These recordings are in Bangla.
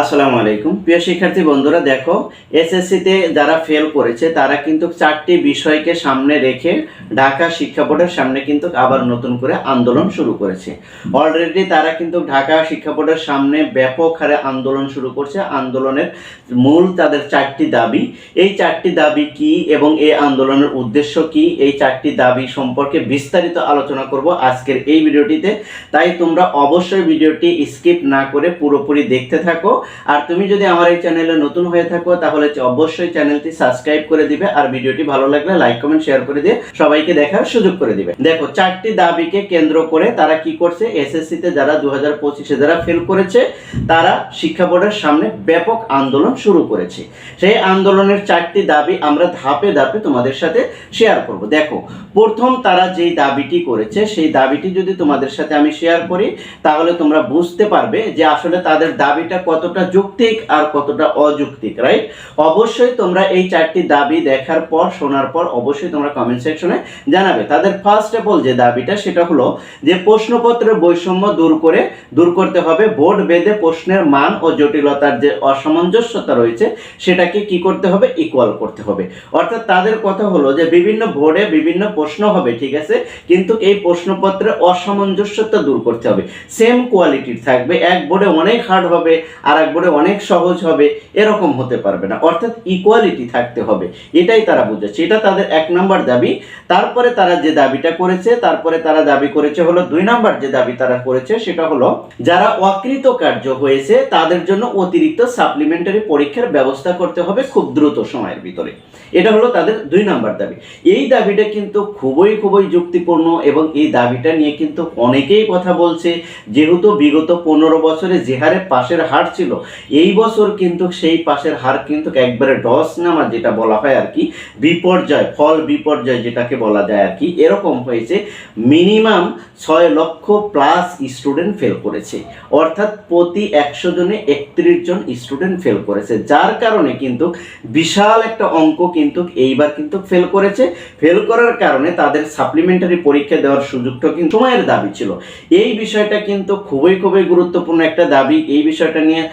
আসসালামু আলাইকুম। প্রিয় শিক্ষার্থী বন্ধুরা, দেখো এসএসসিতে যারা ফেল করেছে, তারা কিন্তু চারটি বিষয়কে সামনে রেখে ঢাকা শিক্ষা বোর্ডের সামনে কিন্তু আবার নতুন করে আন্দোলন শুরু করেছে। অলরেডি তারা কিন্তু ঢাকা শিক্ষা বোর্ডের সামনে ব্যাপক হারে আন্দোলন শুরু করছে। আন্দোলনের মূল তাদের চারটি দাবি। এই চারটি দাবি কি এবং এই আন্দোলনের উদ্দেশ্য কি? এই চারটি দাবি সম্পর্কে বিস্তারিত আলোচনা করব আজকের এই ভিডিওটিতে। তাই তোমরা অবশ্যই ভিডিওটি স্কিপ না করে পুরোপুরি দেখতে থাকো। আর তুমি যদি আমার এই চ্যানেলে নতুন হয়ে থাকো, তাহলে অবশ্যই চ্যানেলটি সাবস্ক্রাইব করে দিবে আর ভিডিওটি ভালো লাগলে লাইক কমেন্ট শেয়ার করে দিয়ে সবাইকে দেখার সুযোগ করে দিবে। দেখো, চারটি দাবিকে কেন্দ্র করে তারা কি করছে? এসএসসি তে যারা দু হাজার পঁচিশে যারা ফেল করেছে, তারা শিক্ষা বোর্ডের সামনে ব্যাপক আন্দোলন শুরু করেছে। সেই আন্দোলনের চারটি দাবি আমরা ধাপে ধাপে তোমাদের সাথে শেয়ার করব। দেখো, প্রথম তারা যেই দাবিটি করেছে, সেই দাবিটি যদি তোমাদের সাথে আমি শেয়ার করি, তাহলে তোমরা বুঝতে পারবে যে আসলে তাদের দাবিটা কতটা যৌক্তিক আর কতটা অযৌক্তিক রাইট অবশ্যই তোমরা এই চারটি দাবি দেখার পর, শোনার পর অবশ্যই তোমরা কমেন্ট সেকশনে জানাবে। তাদের ফার্স্ট অফ অল যে দাবিটা, সেটা হলো যে প্রশ্নপত্রের বৈষম্য দূর করে, দূর করতে হবে। বোর্ড বেঁধে প্রশ্নের মান ও জটিলতার যে অসামঞ্জস্যতা রয়েছে, সেটাকে কি করতে হবে? ইকুয়াল করতে হবে। অর্থাৎ তাদের কথা হলো যে বিভিন্ন বোর্ডে বিভিন্ন প্রশ্ন হবে, ঠিক আছে? কিন্তু এই প্রশ্নপত্রে অসামঞ্জস্যতা দূর করতে হবে। সেম কোয়ালিটির থাকবে। এক বোর্ডে অনেক হার্ড হবে আর বোর্ডে অনেক সহজ হবে, এরকম হতে পারবে না। অর্থাৎ ইকুয়ালিটি থাকতে হবে, এটাই তারা বুঝেছে এটা তাদের এক নম্বর দাবি। তারপরে তারা যে দাবিটা করেছে, তারপরে তারা দাবি করেছে হলো দুই নম্বর যে দাবি তারা করেছে, সেটা হলো যারা অকৃত কার্য হয়েছে, তাদের জন্য অতিরিক্ত সাপ্লিমেন্টারি পরীক্ষার ব্যবস্থা করতে হবে খুব দ্রুত সময়ের ভিতরে। এটা হলো তাদের দুই নাম্বার দাবি। এই দাবিটা কিন্তু খুবই খুবই যুক্তিপূর্ণ এবং এই দাবিটা নিয়ে কিন্তু অনেকেই কথা বলছে। যেহেতু বিগত পনেরো বছরে যে হারে পাশের হার ছিল এই বছর কিন্তু সেই পাশের হার কিন্তু একবারে ডস নামা যেটা বলা হয় আর কি, বিপর্যয়, ফল বিপর্যয় যেটাকে বলা যায় আর কি, এরকম হয়েছে। মিনিমাম ছয় লক্ষ প্লাস স্টুডেন্ট ফেল করেছে। অর্থাৎ প্রতি একশো জনে একত্রিশ জন স্টুডেন্ট ফেল করেছে। যার কারণে কিন্তু বিশাল একটা অঙ্ক কিন্তু এইবার কিন্তু ফেল করেছে। ফেল করার কারণে তাদের সাপ্লিমেন্টারি পরীক্ষা দেওয়ার সুযোগটা কিন্তু সময়ের দাবি ছিল। এই বিষয়টা কিন্তু খুবই খুবই গুরুত্বপূর্ণ একটা দাবি। এই বিষয়টা নিয়ে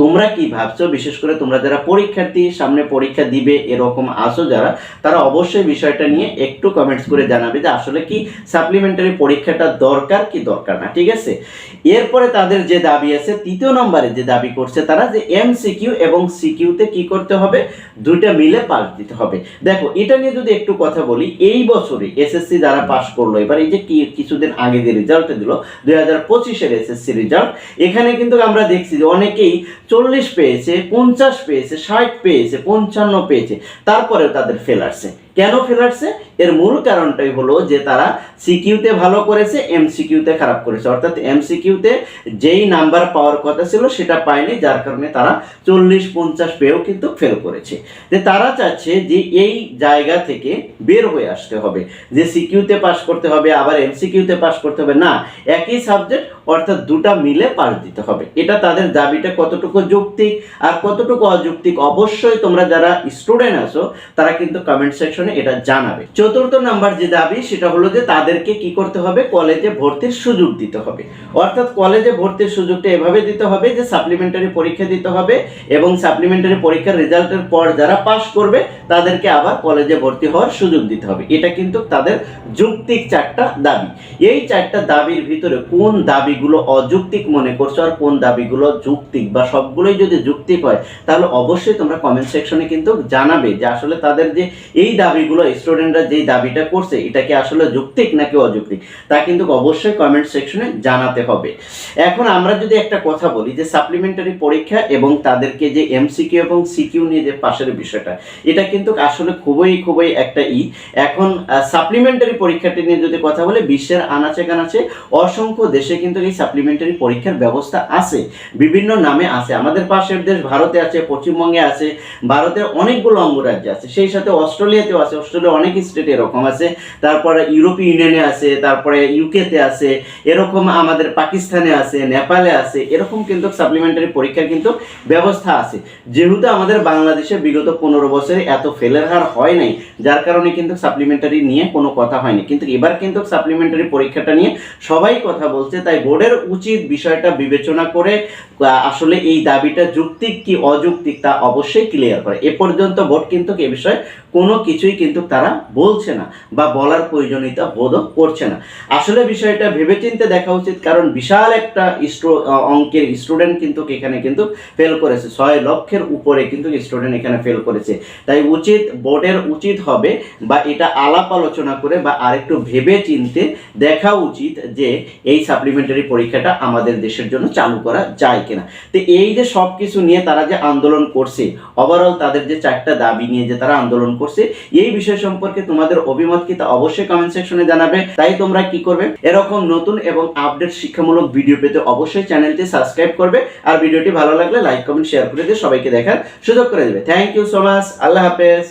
তোমরা কি ভাবছ? বিশেষ করে তোমরা যারা পরীক্ষার্থী, সামনে পরীক্ষা দিবে, এরকম আসো যারা, তারা অবশ্যই বিষয়টা নিয়ে একটু কমেন্টস করে জানাবে যে আসলে কি সাপ্লিমেন্টারি পরীক্ষাটা দরকার কি দরকার না, ঠিক আছে? এরপরে তাদের যে দাবি আছে, তৃতীয় নম্বরে যে দাবি করছে তারা যে এমসিকিউ এবং সিকিউতে কি করতে হবে? দুইটা মিলে পাস দিতে হবে। দেখো, এটা নিয়ে যদি একটু কথা বলি, এই বছরে এসএসসি যারা পাস করল, এবার এই যে কি, কিছুদিন আগে যে রেজাল্ট দিল, দুই হাজার পঁচিশের এসএসসি রেজাল্ট এখানে কিন্তু আমরা দেখছি যে অনেকেই চল্লিশ পেয়েছে পঞ্চাশ পেয়েছে ষাট পেয়েছে পঞ্চান্ন পেয়েছে তারপরে তাদের ফেল আসছে কেন ফেল আসছে এর মূল কারণটাই হলো যে তারা সিকিউতে ভালো করেছে এমসিকিউতে খারাপ করেছে। অর্থাৎ এমসিকিউতে যেই নাম্বার পাওয়ার কথা ছিল সেটা পায়নি, যার কারণে তারা চল্লিশ পঞ্চাশ পেয়েও কিন্তু ফেল করেছে। যে তারা চাচ্ছে যে এই জায়গা থেকে বের হয়ে আসতে হবে, যে সিকিউতে পাস করতে হবে, আবার এমসিকিউতে পাস করতে হবে। না, একই সাবজেক্ট অর্থাৎ দুটা মিলে পাস দিতে হবে। এটা তাদের দাবিটা কতটুকু যৌক্তিক আর কতটুকু অযৌক্তিক? অবশ্যই তোমরা যারা স্টুডেন্ট আছো, তারা কিন্তু কমেন্ট সেকশনে এটা জানাবে। চতুর্থ নাম্বার যে দাবি, সেটা হলো যে তাদেরকে কি করতে হবে? কলেজে ভর্তির সুযোগ দিতে হবে। অর্থাৎ কলেজে ভর্তির সুযোগটা এভাবে দিতে হবে যে সাপ্লিমেন্টারি পরীক্ষা দিতে হবে এবং সাপ্লিমেন্টারি পরীক্ষার রেজাল্টের পর যারা পাস করবে, তাদেরকে আবার কলেজে ভর্তি হওয়ার সুযোগ দিতে হবে। এটা কিন্তু তাদের যৌক্তিক চারটা দাবি। এই চারটা দাবির ভিতরে কোন দাবিগুলো অযৌক্তিক মনে করছ আর কোন দাবিগুলো যৌক্তিক বা সবগুলোই যদি যৌক্তিক হয়, তাহলে অবশ্যই তোমরা কমেন্ট সেকশনে কিন্তু জানাবে যে আসলে তাদের যে এই দাবিগুলো স্টুডেন্টরা যেই দাবিটা করছে, এটা কি আসলে যৌক্তিক নাকি অযৌক্তিক? তা কিন্তু অবশ্যই কমেন্ট সেকশনে জানাতে হবে। এখন আমরা যদি একটা কথা বলি যে সাপ্লিমেন্টারি পরীক্ষা এবং তাদেরকে যে এমসিকিউ এবং সিকিউ নিয়ে যে পাশের বিষয়টা, এটা কিন্তু আসলে খুবই খুবই একটা ই। এখন সাপ্লিমেন্টারি পরীক্ষাটি নিয়ে যদি কথা বলে, বিশ্বের আনাচে কানাচে অসংখ্য দেশে কিন্তু এই সাপ্লিমেন্টারি পরীক্ষার ব্যবস্থা আছে। বিভিন্ন নামে আছে। আমাদের পাশের দেশ ভারতে আছে, পশ্চিমবঙ্গে আছে, ভারতের অনেকগুলো অঙ্গরাজ্য আছে। সেই সাথে অস্ট্রেলিয়াতেও আছে, অস্ট্রেলিয়া অনেক স্টেটে এরকম আছে, তারপরে ইউরোপীয় ইউনিয়নে আছে, তারপরে ইউকেতে আছে, এরকম আমাদের পাকিস্তানে আছে, নেপালে আছে, এরকম কিন্তু সাপ্লিমেন্টারি পরীক্ষার কিন্তু ব্যবস্থা আছে। যেহেতু আমাদের বাংলাদেশে বিগত পনেরো বছরে এত ফেলের হার হয় নাই, যার কারণে কিন্তু সাপ্লিমেন্টারি নিয়ে কোনো কথা হয়নি। কিন্তু এবার কিন্তু সাপ্লিমেন্টারি পরীক্ষাটা নিয়ে সবাই কথা বলছে, তাই বোর্ডের উচিত বিষয়টা বিবেচনা করে আসলে এই দাবিটা যুক্তিক কি অযৌক্তিক তা অবশ্যই ক্লিয়ার করে এ পর্যন্ত বোর্ড কিন্তু এ বিষয়ে কোনো কিছুই কিন্তু তারা বলছে না বা বলার প্রয়োজনীয়তা বোধও করছে না। আসলে বিষয়টা ভেবেচিন্তে দেখা উচিত, কারণ বিশাল একটা অঙ্কের স্টুডেন্ট কিন্তু এখানে কিন্তু ফেল করেছে। ছয় লক্ষের উপরে কিন্তু স্টুডেন্ট এখানে ফেল করেছে। তাই উচিত, বোর্ডের উচিত হবে বা এটা আলাপ আলোচনা করে বা আরেকটু ভেবে চিনতে দেখা উচিত যে এই সাপ্লিমেন্টারি পরীক্ষাটা আমাদের দেশের জন্য চালু করা যায় কিনা। তো এই যে সব কিছু নিয়ে তারা যে আন্দোলন করছে ওভারঅল তাদের যে চারটা দাবি নিয়ে যে তারা আন্দোলন করছে। এই বিষয় সম্পর্কে তোমাদের অভিমত কি তা অবশ্যই কমেন্ট সেকশনে জানাবে। তাই তোমরা কি করবে? এরকম নতুন এবং আপডেট শিক্ষামূলক ভিডিও পেতে অবশ্যই চ্যানেলটি সাবস্ক্রাইব করবে। আর ভিডিওটি ভালো লাগলে লাইক কমেন্ট শেয়ার করে দিয়ে সবাইকে দেখার সুযোগ করে দেবে। থ্যাংক ইউ সো মাচ আল্লাহ হাফেজ।